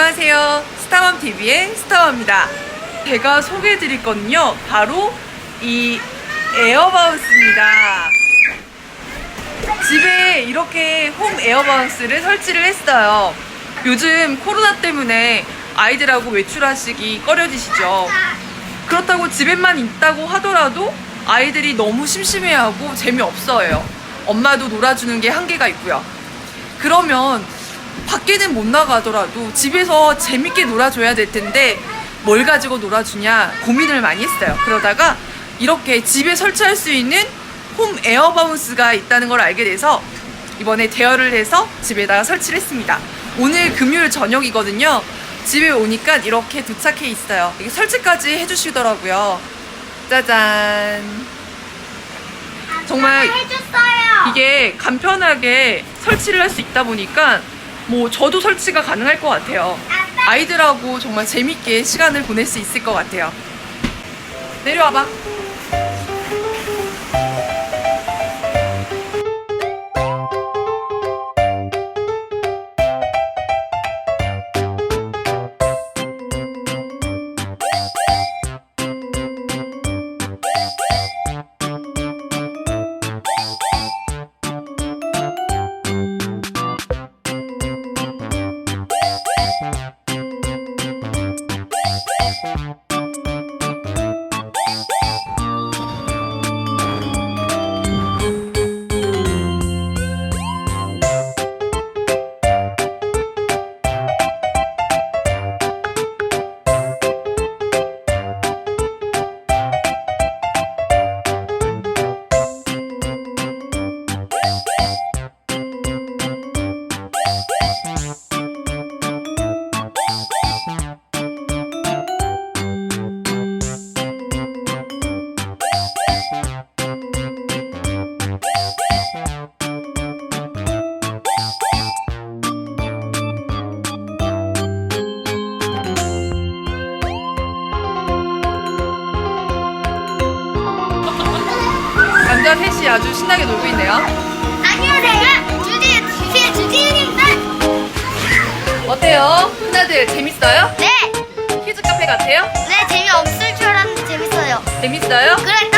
안녕하세요. 스타맘 TV의 스타맘입니다. 제가 소개해드릴 거는요, 바로 이 에어바운스입니다. 집에 이렇게 홈 에어바운스를 설치를 했어요. 요즘 코로나 때문에 아이들하고 외출하시기 꺼려지시죠. 그렇다고 집에만 있다고 하더라도 아이들이 너무 심심해하고 재미없어요. 엄마도 놀아주는 게 한계가 있고요. 그러면 밖에는 못 나가더라도 집에서 재밌게 놀아줘야 될 텐데 뭘 가지고 놀아주냐 고민을 많이 했어요. 그러다가 이렇게 집에 설치할 수 있는 홈 에어바운스가 있다는 걸 알게 돼서 이번에 대여를 해서 집에다가 설치를 했습니다. 오늘 금요일 저녁이거든요. 집에 오니까 이렇게 도착해 있어요. 이게 설치까지 해주시더라고요. 짜잔. 정말. 이게 간편하게 설치를 할 수 있다 보니까 뭐 저도 설치가 가능할 것 같아요. 아이들하고 정말 재밌게 시간을 보낼 수 있을 것 같아요. 내려와봐. 남자 셋이 아주 신나게 놀고 있네요. 안녕하세요. 주지 주지 주지입니다. 어때요? 누나들 재밌어요? 네, 키즈 카페 같아요? 네 재미 없을 줄 알았는데 재밌어요. 재밌어요? 그래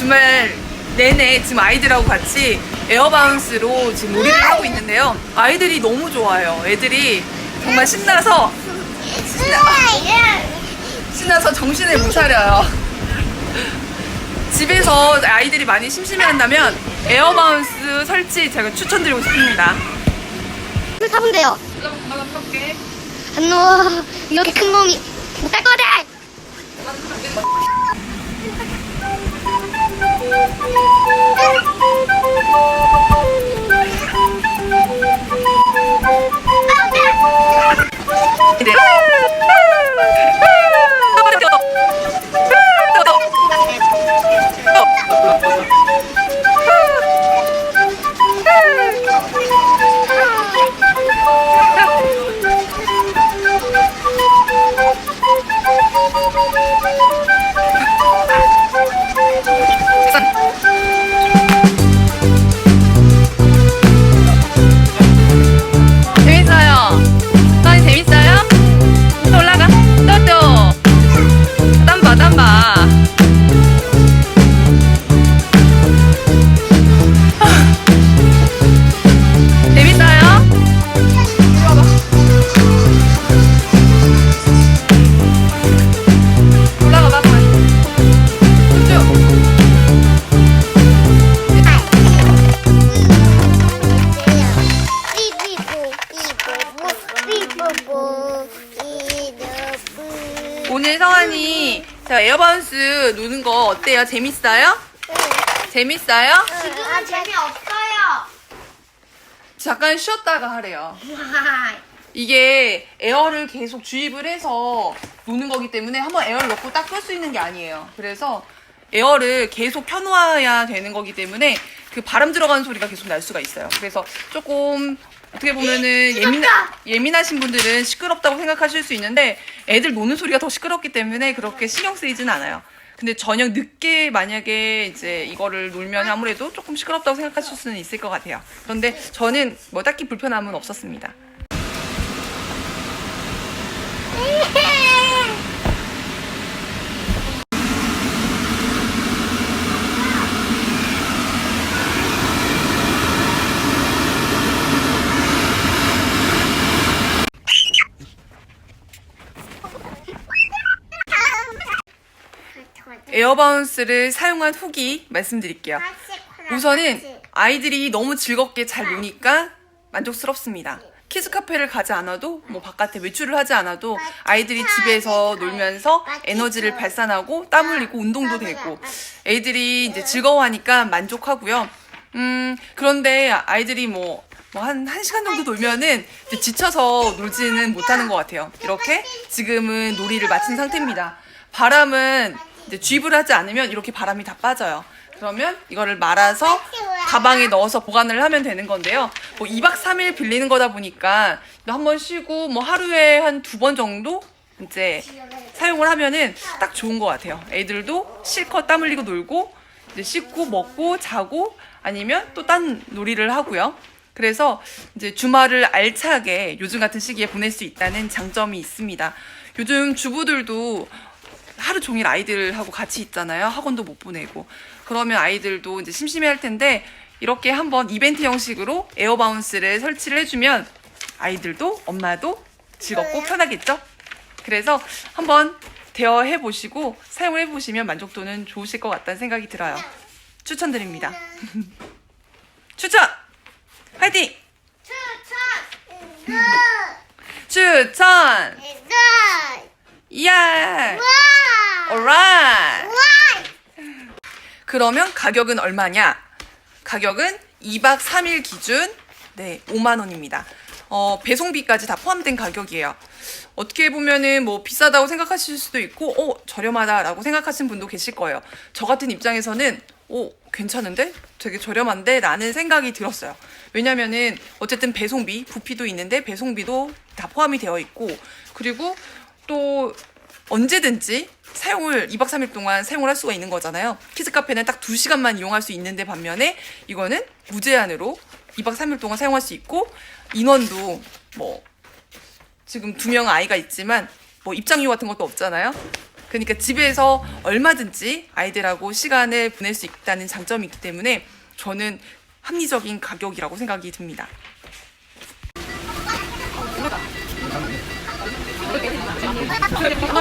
주말 내내 지금 아이들하고 같이 에어바운스로 지금 놀이를 하고 있는데요. 아이들이 너무 좋아요. 애들이 정말 신나서 신나서 정신을 못 차려요. 집에서 아이들이 많이 심심해한다면 에어바운스 설치 제가 추천드리고 싶습니다. 타면 돼요. 엄마가 탈게. 안녕. 이렇게 큰 놈이 못할 거다. 저 에어바운스 노는 거 어때요? 재밌어요? 재밌어요? 지금은 재미없어요. 잠깐 쉬었다가 하래요. 이게 에어를 계속 주입을 해서 노는 거기 때문에 한번 에어를 넣고 딱 끌 수 있는 게 아니에요. 그래서 에어를 계속 켜놓아야 되는 거기 때문에 그 바람 들어가는 소리가 계속 날 수가 있어요. 그래서 조금 어떻게 보면은 예민 예민하신 분들은 시끄럽다고 생각하실 수 있는데 애들 노는 소리가 더 시끄럽기 때문에 그렇게 신경 쓰이지는 않아요. 근데 저녁 늦게 만약에 이제 이거를 놀면 아무래도 조금 시끄럽다고 생각하실 수는 있을 것 같아요. 그런데 저는 뭐 딱히 불편함은 없었습니다. 에어바운스를 사용한 후기 말씀드릴게요. 우선은 아이들이 너무 즐겁게 잘 노니까 만족스럽습니다. 키즈 카페를 가지 않아도 뭐 바깥에 외출을 하지 않아도 아이들이 집에서 놀면서 에너지를 발산하고 땀 흘리고 운동도 되고 애들이 이제 즐거워하니까 만족하고요. 음 그런데 아이들이 뭐 뭐 한, 한 시간 정도 놀면은 이제 지쳐서 놀지는 못하는 것 같아요. 이렇게 지금은 놀이를 마친 상태입니다. 바람은 이제 쥐입을 하지 않으면 이렇게 바람이 다 빠져요. 그러면 이거를 말아서 가방에 넣어서 보관을 하면 되는 건데요. 뭐 2박 3일 빌리는 거다 보니까 한 번 쉬고 뭐 하루에 한 두 번 정도 이제 사용을 하면은 딱 좋은 것 같아요. 애들도 실컷 땀 흘리고 놀고 이제 씻고 먹고 자고 아니면 또 딴 놀이를 하고요. 그래서 이제 주말을 알차게 요즘 같은 시기에 보낼 수 있다는 장점이 있습니다. 요즘 주부들도 하루 종일 아이들하고 같이 있잖아요. 학원도 못 보내고. 그러면 아이들도 이제 심심해 할 텐데 이렇게 한번 이벤트 형식으로 에어바운스를 설치를 해주면 아이들도 엄마도 즐겁고 편하겠죠? 그래서 한번 대여해 보시고 사용을 해 보시면 만족도는 좋으실 것 같다는 생각이 들어요. 추천드립니다. 추천! 화이팅! 추천! 이 야! alright! 그러면 가격은 얼마냐? 가격은 2박 3일 기준 네, 5만 원입니다. 어, 배송비까지 다 포함된 가격이에요. 어떻게 보면은 뭐 비싸다고 생각하실 수도 있고, 어, 저렴하다라고 생각하시는 분도 계실 거예요. 저 같은 입장에서는, 오, 괜찮은데? 되게 저렴한데? 라는 생각이 들었어요. 왜냐면은, 어쨌든 배송비, 부피도 있는데, 배송비도 다 포함이 되어 있고, 그리고 또 언제든지 사용을 2박 3일 동안 사용을 할 수가 있는 거잖아요. 키즈 카페는 딱 2시간만 이용할 수 있는데 반면에 이거는 무제한으로 2박 3일 동안 사용할 수 있고 인원도 뭐 지금 두 명 아이가 있지만 뭐 입장료 같은 것도 없잖아요. 그러니까 집에서 얼마든지 아이들하고 시간을 보낼 수 있다는 장점이 있기 때문에 저는 합리적인 가격이라고 생각이 듭니다. 그거